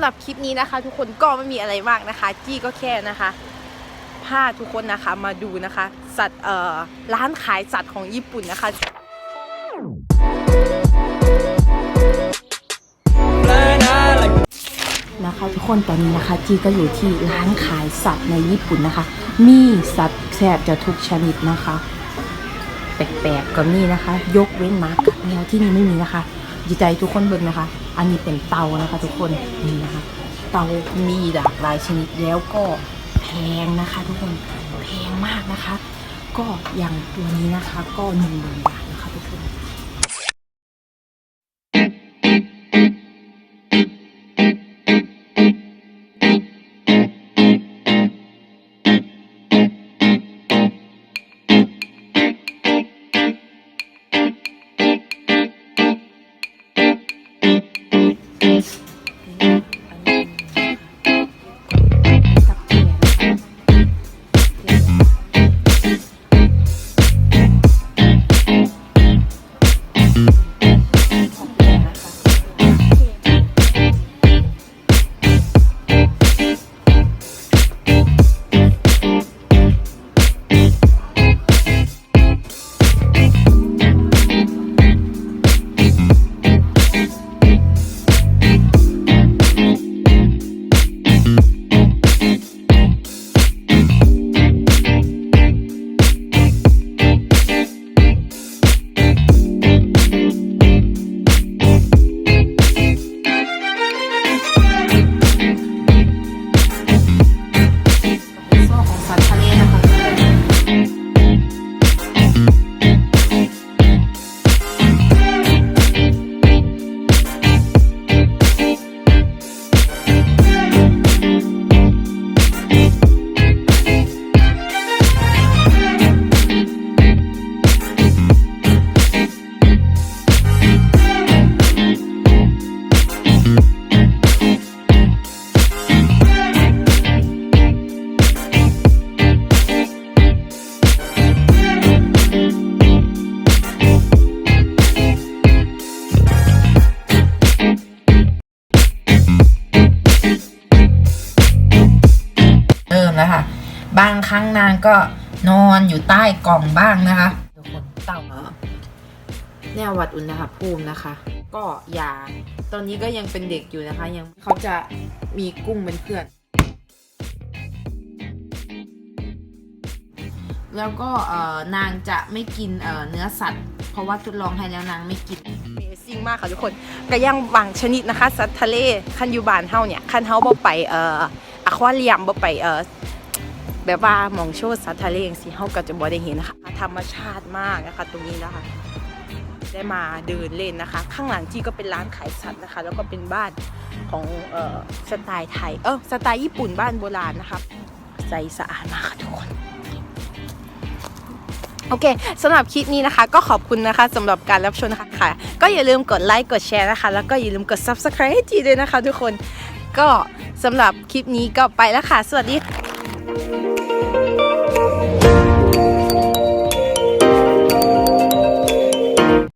ำหรับคลิปนี้นะคะ ทุกคนก็ไม่มีอะไรมากนะคะ จี้ก็แค่นะคะพาทุกคนนะคะมาดูนะคะ สัตว์เอ่อร้านขายสัตว์ของญี่ปุ่นนะคะนะคะทุกคนตอนนี้นะคะจีก็อยู่ที่ร้านขายสัตว์ในญี่ปุ่นนะคะ มีสัตว์แทบจะทุกชนิดนะคะ แปลกๆก็มีนะคะ ยกเว้นหมากัดแมวที่นี่ไม่มีนะคะ ดีใจทุกคนเบิ่งนะคะ อันนี้เป็นเตานะคะ ทุกคนนี่นะคะ เตามีหลากหลายชนิดแล้วก็แพงนะคะ ทุกคนแพงมากนะคะ ก็อย่างตัวนี้นะคะ ก็หนึ่งหมื่นบาทนะคะทุกคน บางครั้งนางก็นอนอยู่ใต้กล่องบ้างนะคะทุกคนเต่าแนววัดอุณหภูมินะคะ ก็อย่า ตอนนี้ก็ยังเป็นเด็กอยู่นะคะ ยังเขาจะมีกุ้งเป็นเพื่อน แล้วก็เอ่อนางจะไม่กินเอ่อเนื้อสัตว์ เพราะว่าทดลองให้แล้วนางไม่กิน Amazing มากค่ะทุกคนก็ยังบางชนิดนะคะ สัตว์ทะเลคันอยู่บ้านเฮาเนี่ยคันเฮาบ่ไปเอ่ออควาเรียมบ่ไปเอ่อ แบบว่ามองโชว์สัตว์ทะเลจังซี่เฮาก็จะบ่ได้เห็นนะคะ ธรรมชาติมากนะคะ ตรงนี้นะคะ ได้มาเดินเล่นนะคะ ข้างหลังจีก็เป็นร้านขายสัตว์นะคะ แล้วก็เป็นบ้านของเอ่อสไตล์ไทย เออสไตล์ญี่ปุ่นบ้านโบราณนะคะใจสะอาดมากค่ะทุกคนโอเคสำหรับคลิปนี้นะคะ ก็ขอบคุณนะคะสำหรับการรับชมนะคะค่ะ ก็อย่าลืมกดไลค์กดแชร์นะคะ แล้วก็อย่าลืมกด subscribe ให้จีด้วยนะคะ ทุกคนก็สำหรับคลิปนี้ก็ไปแล้วค่ะ สวัสดีค่ะ Thank you.